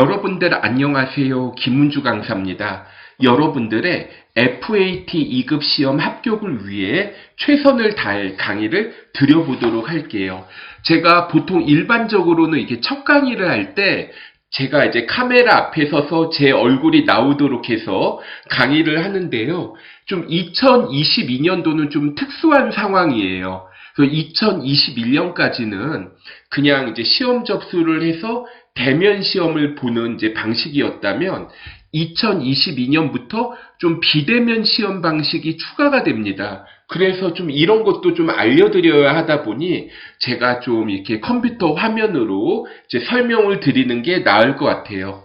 여러분들 안녕하세요. 김문주 강사입니다. 여러분들의 FAT 2급 시험 합격을 위해 최선을 다할 강의를 드려보도록 할게요. 제가 보통 일반적으로는 이게 첫 강의를 할 때 제가 이제 카메라 앞에 서서 제 얼굴이 나오도록 해서 강의를 하는데요. 좀 2022년도는 좀 특수한 상황이에요. 그래서 2021년까지는 그냥 이제 시험 접수를 해서 대면 시험을 보는 이제 방식이었다면 2022년부터 좀 비대면 시험 방식이 추가가 됩니다. 그래서 좀 이런 것도 좀 알려드려야 하다 보니 제가 좀 이렇게 컴퓨터 화면으로 이제 설명을 드리는 게 나을 것 같아요.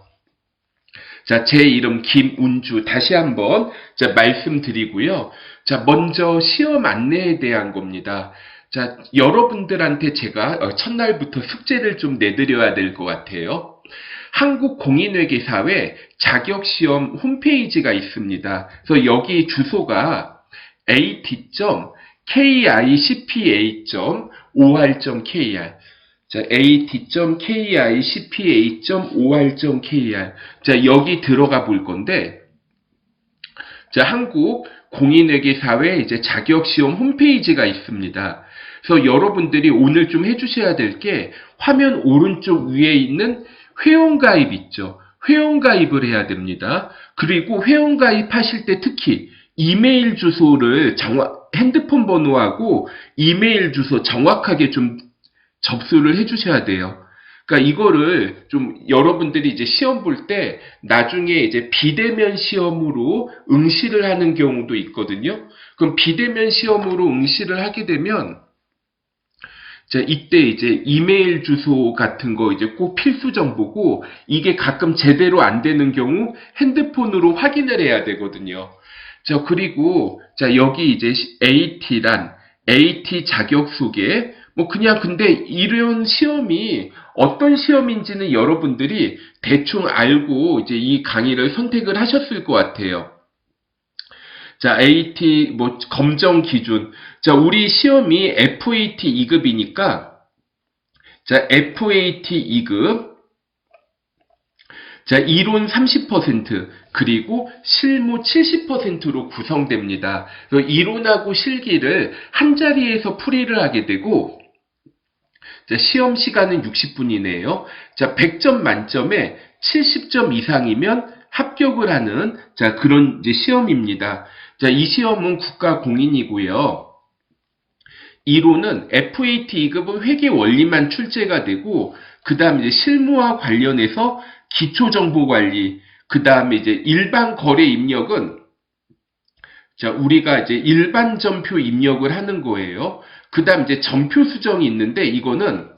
자, 제 이름 김운주 다시 한번 자, 말씀드리고요. 자, 먼저 시험 안내에 대한 겁니다. 자, 여러분들한테 제가 어, 첫날부터 숙제를 좀 내드려야 될 것 같아요. 한국공인회계사회 자격시험 홈페이지가 있습니다. 그래서 여기 주소가 at.kicpa.or.kr 자, at.kicpa.or.kr 자, 여기 들어가 볼 건데 자, 한국 공인회계사회 이제 자격시험 홈페이지가 있습니다. 그래서 여러분들이 오늘 좀 해주셔야 될 게 화면 오른쪽 위에 있는 회원가입 있죠. 회원가입을 해야 됩니다. 그리고 회원가입 하실 때 특히 이메일 주소를 정확, 핸드폰 번호하고 이메일 주소 정확하게 좀 접수를 해주셔야 돼요. 그러니까 이거를 좀 여러분들이 이제 시험 볼 때 나중에 이제 비대면 시험으로 응시를 하는 경우도 있거든요. 그럼 비대면 시험으로 응시를 하게 되면 자, 이때 이제 이메일 주소 같은 거 이제 꼭 필수 정보고 이게 가끔 제대로 안 되는 경우 핸드폰으로 확인을 해야 되거든요. 자, 그리고 자, 여기 이제 AT란 AT 자격 소개 뭐 그냥 근데 이런 시험이 어떤 시험인지는 여러분들이 대충 알고 이제 이 강의를 선택을 하셨을 것 같아요. 자, AT 뭐 검정 기준. 자, 우리 시험이 FAT 2급이니까 자, FAT 2급 자, 이론 30% 그리고 실무 70%로 구성됩니다. 그래서 이론하고 실기를 한 자리에서 풀이를 하게 되고 자, 시험 시간은 60분이네요. 자, 100점 만점에 70점 이상이면 합격을 하는 자, 그런 이제 시험입니다. 자, 이 시험은 국가 공인이고요. 이론은 FAT 2급은 회계 원리만 출제가 되고 그 다음 이제 실무와 관련해서 기초 정보 관리, 그 다음에 이제 일반 거래 입력은 자, 우리가 이제 일반 점표 입력을 하는 거예요. 그 다음 이제 점표 수정이 있는데 이거는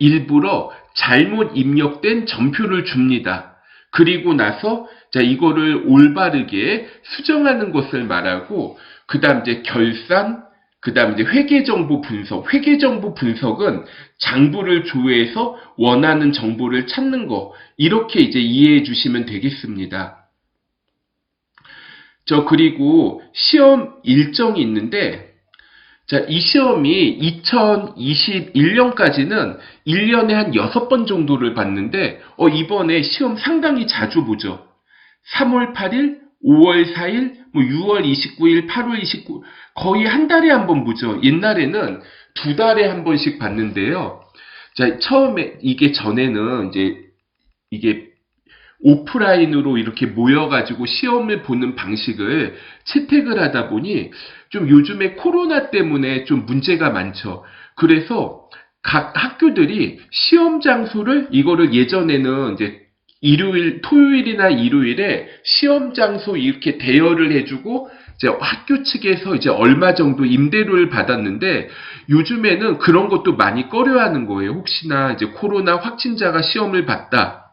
일부러 잘못 입력된 점표를 줍니다. 그리고 나서 자 이거를 올바르게 수정하는 것을 말하고 그 다음 이제 결산 그 다음 이제 회계 정보 분석. 회계 정보 분석은 장부를 조회해서 원하는 정보를 찾는 거. 이렇게 이제 이해해 주시면 되겠습니다. 저 그리고 시험 일정이 있는데 자, 이 시험이 2021년까지는 1년에 한 6번 정도를 봤는데, 어, 이번에 시험 상당히 자주 보죠. 3월 8일, 5월 4일, 뭐 6월 29일, 8월 29일, 거의 한 달에 한 번 보죠. 옛날에는 두 달에 한 번씩 봤는데요. 자, 처음에, 이게 전에는 이제, 이게 오프라인으로 이렇게 모여가지고 시험을 보는 방식을 채택을 하다 보니 좀 요즘에 코로나 때문에 좀 문제가 많죠. 그래서 각 학교들이 시험 장소를 이거를 예전에는 이제 일요일, 토요일이나 일요일에 시험 장소 이렇게 대여를 해주고 이제 학교 측에서 이제 얼마 정도 임대료를 받았는데 요즘에는 그런 것도 많이 꺼려하는 거예요. 혹시나 이제 코로나 확진자가 시험을 봤다.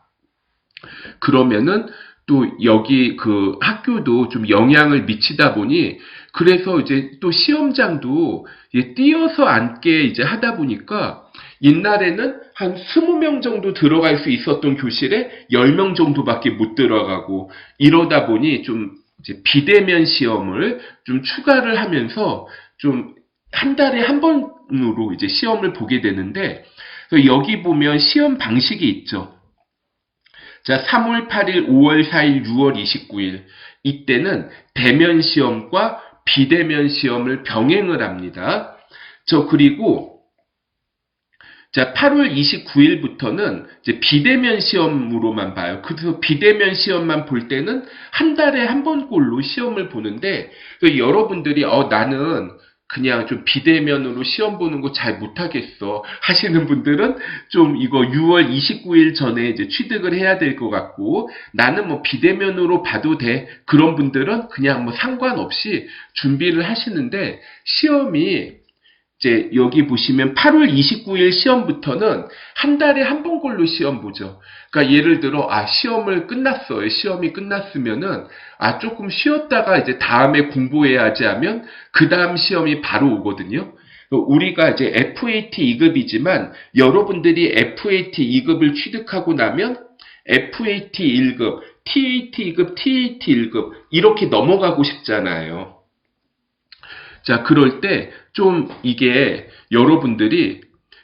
그러면은 또 여기 그 학교도 좀 영향을 미치다 보니 그래서 이제 또 시험장도 뛰어서 앉게 이제 하다 보니까 옛날에는 한 20명 정도 들어갈 수 있었던 교실에 10명 정도밖에 못 들어가고 이러다 보니 좀 비대면 시험을 좀 추가를 하면서 좀 한 달에 한 번으로 이제 시험을 보게 되는데 여기 보면 시험 방식이 있죠. 자, 3월 8일, 5월 4일, 6월 29일. 이때는 대면 시험과 비대면 시험을 병행을 합니다. 저 그리고 자, 8월 29일부터는 이제 비대면 시험으로만 봐요. 그래서 비대면 시험만 볼 때는 한 달에 한 번꼴로 시험을 보는데 그 여러분들이 어 나는 그냥 좀 비대면으로 시험 보는 거 잘 못하겠어 하시는 분들은 좀 이거 6월 29일 전에 이제 취득을 해야 될 것 같고 나는 뭐 비대면으로 봐도 돼 그런 분들은 그냥 뭐 상관없이 준비를 하시는데 시험이 이제 여기 보시면 8월 29일 시험부터는 한 달에 한 번꼴로 시험 보죠. 그러니까 예를 들어 아 시험을 끝났어요. 시험이 끝났으면은 아 조금 쉬었다가 이제 다음에 공부해야지 하면 그 다음 시험이 바로 오거든요. 우리가 이제 FAT 2급이지만 여러분들이 FAT 2급을 취득하고 나면 FAT 1급, TAT 2급, TAT 1급 이렇게 넘어가고 싶잖아요. 자, 그럴 때 좀 이게 여러분들이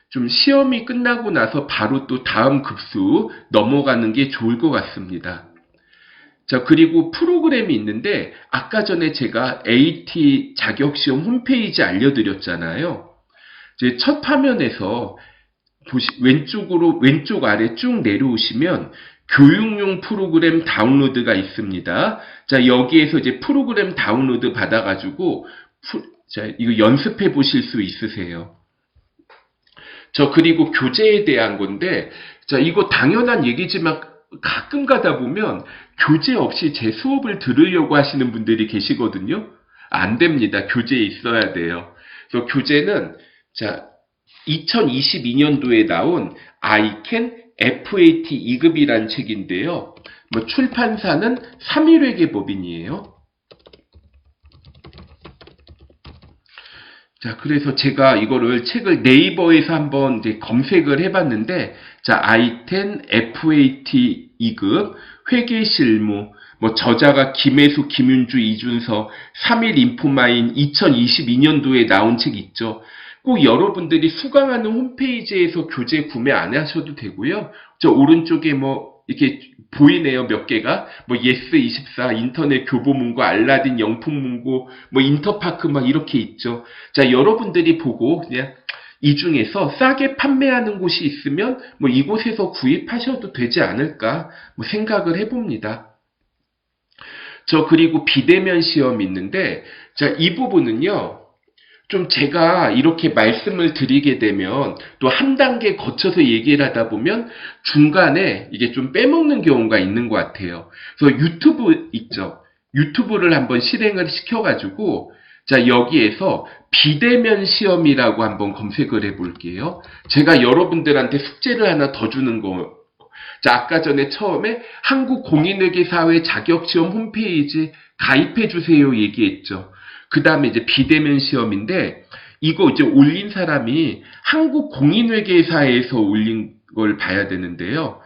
좀 시험이 끝나고 나서 바로 또 다음 급수 넘어가는 게 좋을 것 같습니다. 자, 그리고 프로그램이 있는데 아까 전에 제가 AT 자격시험 홈페이지 알려드렸잖아요. 이제 첫 화면에서 보시, 왼쪽으로, 왼쪽 아래 쭉 내려오시면 교육용 프로그램 다운로드가 있습니다. 자, 여기에서 이제 프로그램 다운로드 받아가지고 푸- 자, 이거 연습해 보실 수 있으세요. 저 그리고 교재에 대한 건데, 자, 이거 당연한 얘기지만 가끔 가다 보면 교재 없이 제 수업을 들으려고 하시는 분들이 계시거든요. 안 됩니다. 교재 있어야 돼요. 그래서 교재는 자, 2022년도에 나온 can FAT 2급이란 책인데요. 뭐 출판사는 3일회계 법인이에요. 자, 그래서 제가 이거를 책을 네이버에서 한번 이제 검색을 해봤는데, 자, I10 FAT 2급, 회계 실무, 뭐 저자가 김혜수, 김윤주, 이준서, 3일 인포마인 2022년도에 나온 책 있죠. 꼭 여러분들이 수강하는 홈페이지에서 교재 구매 안 하셔도 되고요. 저 오른쪽에 뭐 이렇게 보이네요 몇 개가 뭐 예스24 인터넷 교보문고 알라딘 영풍문고 뭐 인터파크 막 이렇게 있죠. 자 여러분들이 보고 그냥 이 중에서 싸게 판매하는 곳이 있으면 뭐 이곳에서 구입하셔도 되지 않을까 뭐 생각을 해봅니다. 저 그리고 비대면 시험 있는데 자 이 부분은요. 좀 제가 이렇게 말씀을 드리게 되면 또 한 단계 거쳐서 얘기를 하다 보면 중간에 이게 좀 빼먹는 경우가 있는 것 같아요. 그래서 유튜브 있죠. 유튜브를 한번 실행을 시켜가지고 자 여기에서 비대면 시험이라고 한번 검색을 해볼게요. 제가 여러분들한테 숙제를 하나 더 주는 거. 자 아까 전에 처음에 한국 공인회계사회 자격시험 홈페이지 가입해 주세요 얘기했죠. 그 다음에 이제 비대면 시험인데, 이거 이제 올린 사람이 한국 공인회계사에서 올린 걸 봐야 되는데요.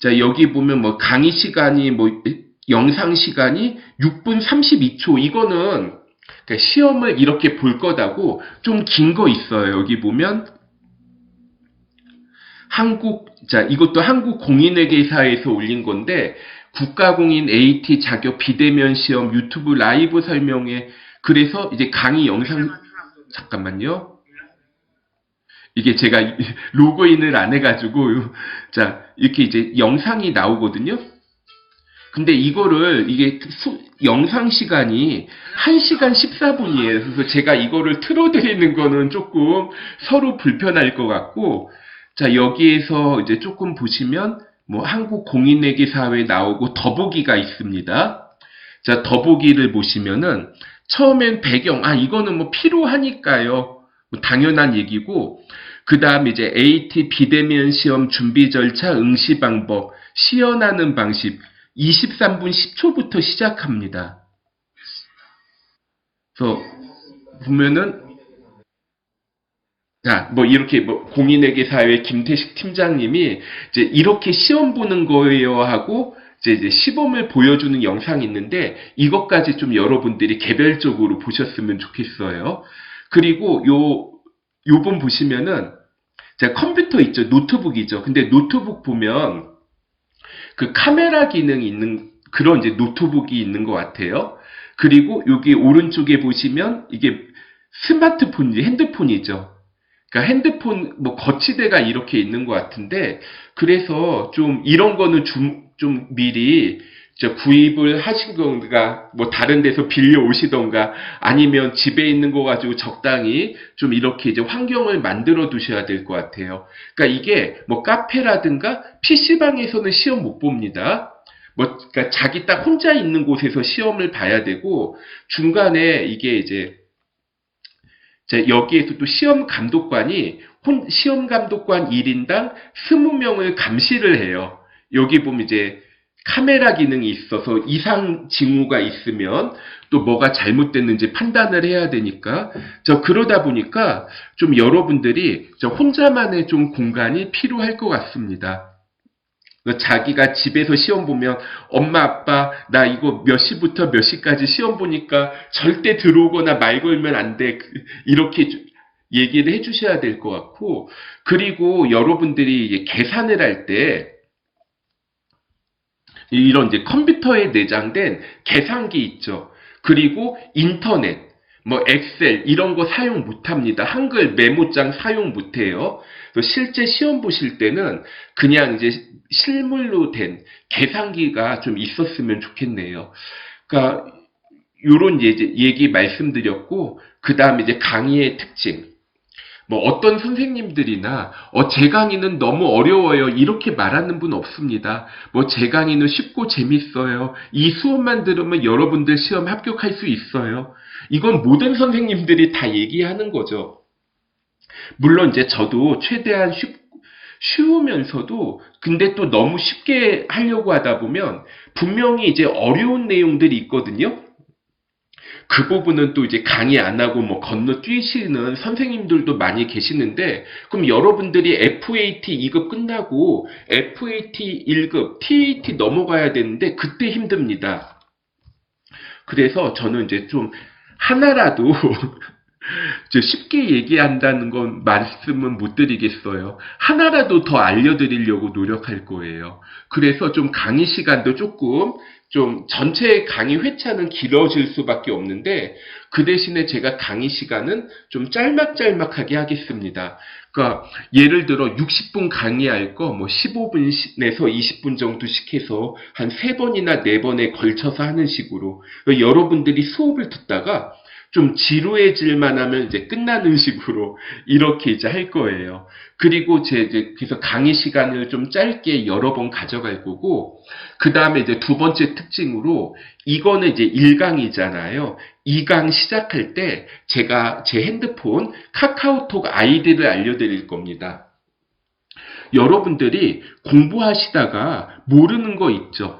자, 여기 보면 뭐 강의 시간이, 뭐, 영상 시간이 6분 32초. 이거는 그러니까 시험을 이렇게 볼 거다고 좀 긴 거 있어요. 여기 보면 한국, 자, 이것도 한국 공인회계사에서 올린 건데, 국가공인 AT 자격 비대면 시험 유튜브 라이브 설명회 그래서 이제 강의 영상 잠깐만요. 이게 제가 이- 로그인을 안 해가지고 자 이렇게 이제 영상이 나오거든요. 근데 이거를 이게 수- 영상 시간이 1시간 14분이에요. 그래서 제가 이거를 틀어드리는 거는 조금 서로 불편할 것 같고 자 여기에서 이제 조금 보시면 뭐 한국 공인회계 사회 나오고 더보기가 있습니다. 자 더보기를 보시면은 처음엔 배경, 아, 이거는 뭐 필요하니까요. 뭐 당연한 얘기고, 그 다음 이제 AT 비대면 시험 준비 절차, 응시 방법, 시연하는 방식, 23분 10초부터 시작합니다. 그래서 보면은, 자, 뭐 이렇게 뭐 공인회계 사회 김태식 팀장님이 이제 이렇게 시험 보는 거예요 하고 이제, 이제 시범을 보여주는 영상이 있는데 이것까지 좀 여러분들이 개별적으로 보셨으면 좋겠어요. 그리고 요 요번 보시면은 자 컴퓨터 있죠 노트북이죠. 근데 노트북 보면 그 카메라 기능이 있는 그런 이제 노트북이 있는 것 같아요. 그리고 여기 오른쪽에 보시면 이게 스마트폰이 핸드폰이죠. 그러니까 핸드폰 뭐 거치대가 이렇게 있는 것 같은데 그래서 좀 이런 거는 좀, 좀 미리 저 구입을 하신 건가 뭐 다른 데서 빌려 오시던가 아니면 집에 있는 거 가지고 적당히 좀 이렇게 이제 환경을 만들어 두셔야 될 것 같아요. 그러니까 이게 뭐 카페라든가 PC방에서는 시험 못 봅니다. 뭐, 그러니까 자기 딱 혼자 있는 곳에서 시험을 봐야 되고, 중간에 이게 이제, 자, 여기에서 또 시험 감독관이, 혼- 시험 감독관 1인당 20명을 감시를 해요. 여기 보면 이제, 카메라 기능이 있어서 이상 징후가 있으면 또 뭐가 잘못됐는지 판단을 해야 되니까 저 그러다 보니까 좀 여러분들이 저 혼자만의 좀 공간이 필요할 것 같습니다. 그 자기가 집에서 시험 보면 엄마 아빠 나 이거 몇 시부터 몇 시까지 시험 보니까 절대 들어오거나 말 걸면 안 돼. 그- 이렇게 주- 얘기를 해 주셔야 될 것 같고 그리고 여러분들이 계산을 할때 이런 이제 컴퓨터에 내장된 계산기 있죠. 그리고 인터넷 뭐 엑셀 이런 거 사용 못 합니다. 한글 메모장 사용 못 해요. 그래서 실제 시험 보실 때는 그냥 이제 실물로 된 계산기가 좀 있었으면 좋겠네요. 그러니까 요런 얘기 말씀드렸고 그 다음에 이제 강의의 특징. 뭐 어떤 선생님들이나 어, 제 강의는 너무 어려워요 이렇게 말하는 분 없습니다. 뭐 제 강의는 쉽고 재밌어요. 이 수업만 들으면 여러분들 시험 합격할 수 있어요. 이건 모든 선생님들이 다 얘기하는 거죠. 물론 이제 저도 최대한 쉽, 쉬우면서도 근데 또 너무 쉽게 하려고 하다 보면 분명히 이제 어려운 내용들이 있거든요. 그 부분은 또 이제 강의 안 하고 뭐 건너뛰시는 선생님들도 많이 계시는데 그럼 여러분들이 FAT 2급 끝나고 FAT 1급, TAT 넘어가야 되는데 그때 힘듭니다. 그래서 저는 이제 좀 하나라도 저 쉽게 얘기한다는 건 말씀은 못 드리겠어요. 하나라도 더 알려드리려고 노력할 거예요. 그래서 좀 강의 시간도 조금 좀 전체 강의 회차는 길어질 수밖에 없는데 그 대신에 제가 강의 시간은 좀 짤막짤막하게 하겠습니다. 그러니까 예를 들어 60분 강의할 거 뭐 15분에서 20분 정도씩 해서 한 3번이나 4번에 걸쳐서 하는 식으로 여러분들이 수업을 듣다가 좀 지루해질만 하면 이제 끝나는 식으로 이렇게 이제 할 거예요. 그리고 제 이제 그래서 강의 시간을 좀 짧게 여러 번 가져갈 거고 그 다음에 이제 두 번째 특징으로 이거는 이제 1강이잖아요. 2강 시작할 때 제가 제 핸드폰 카카오톡 아이디를 알려드릴 겁니다. 여러분들이 공부하시다가 모르는 거 있죠.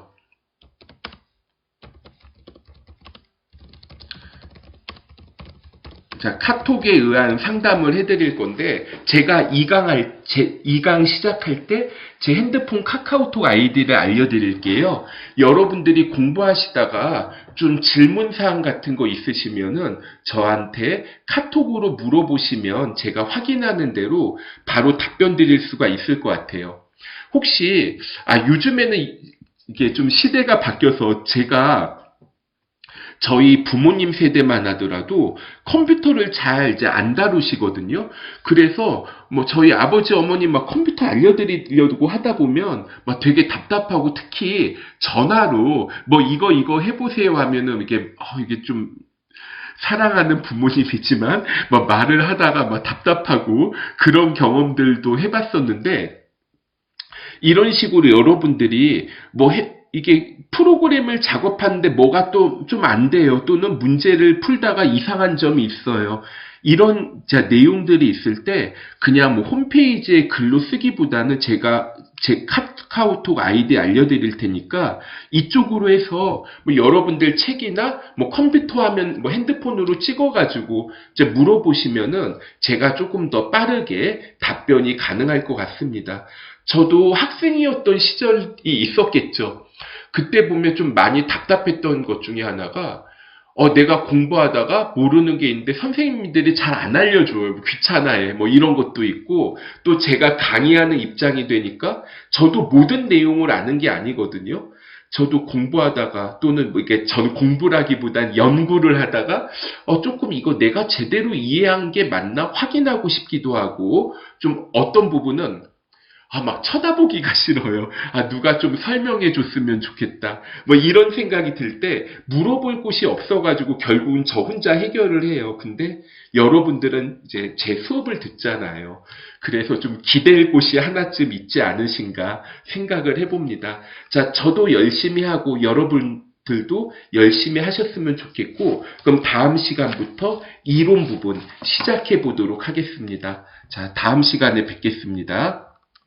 자, 카톡에 의한 상담을 해드릴 건데, 제가 2강 할, 제, 2강 시작할 때, 제 핸드폰 카카오톡 아이디를 알려드릴게요. 여러분들이 공부하시다가 좀 질문사항 같은 거 있으시면은 저한테 카톡으로 물어보시면 제가 확인하는 대로 바로 답변 드릴 수가 있을 것 같아요. 혹시, 아, 요즘에는 이게 좀 시대가 바뀌어서 제가 저희 부모님 세대만 하더라도 컴퓨터를 잘 이제 안 다루시거든요. 그래서 뭐 저희 아버지 어머니 막 컴퓨터 알려드리려고 하다 보면 막 되게 답답하고 특히 전화로 뭐 이거 이거 해보세요 하면은 이게 어, 이게 좀 사랑하는 부모님이지만 막 말을 하다가 막 답답하고 그런 경험들도 해봤었는데 이런 식으로 여러분들이 뭐 해- 이게 프로그램을 작업하는데 뭐가 또 좀 안 돼요. 또는 문제를 풀다가 이상한 점이 있어요. 이런 자 내용들이 있을 때 그냥 뭐 홈페이지에 글로 쓰기보다는 제가 제 카카오톡 아이디 알려드릴 테니까 이쪽으로 해서 뭐 여러분들 책이나 뭐 컴퓨터 화면 뭐 핸드폰으로 찍어가지고 이제 물어보시면은 제가 조금 더 빠르게 답변이 가능할 것 같습니다. 저도 학생이었던 시절이 있었겠죠. 그때 보면 좀 많이 답답했던 것 중에 하나가 어, 내가 공부하다가 모르는 게 있는데 선생님들이 잘 안 알려줘요. 뭐 귀찮아해. 뭐 이런 것도 있고, 또 제가 강의하는 입장이 되니까 저도 모든 내용을 아는 게 아니거든요. 저도 공부하다가 또는 뭐 이게 전 공부라기보단 연구를 하다가 어 조금 이거 내가 제대로 이해한 게 맞나 확인하고 싶기도 하고 좀 어떤 부분은 아 막 쳐다보기가 싫어요. 아 누가 좀 설명해 줬으면 좋겠다. 뭐 이런 생각이 들 때 물어볼 곳이 없어가지고 결국은 저 혼자 해결을 해요. 근데 여러분들은 이제 제 수업을 듣잖아요. 그래서 좀 기댈 곳이 하나쯤 있지 않으신가 생각을 해봅니다. 자, 저도 열심히 하고 여러분 들도 열심히 하셨으면 좋겠고, 그럼 다음 시간부터 이론 부분 시작해 보도록 하겠습니다. 자, 다음 시간에 뵙겠습니다.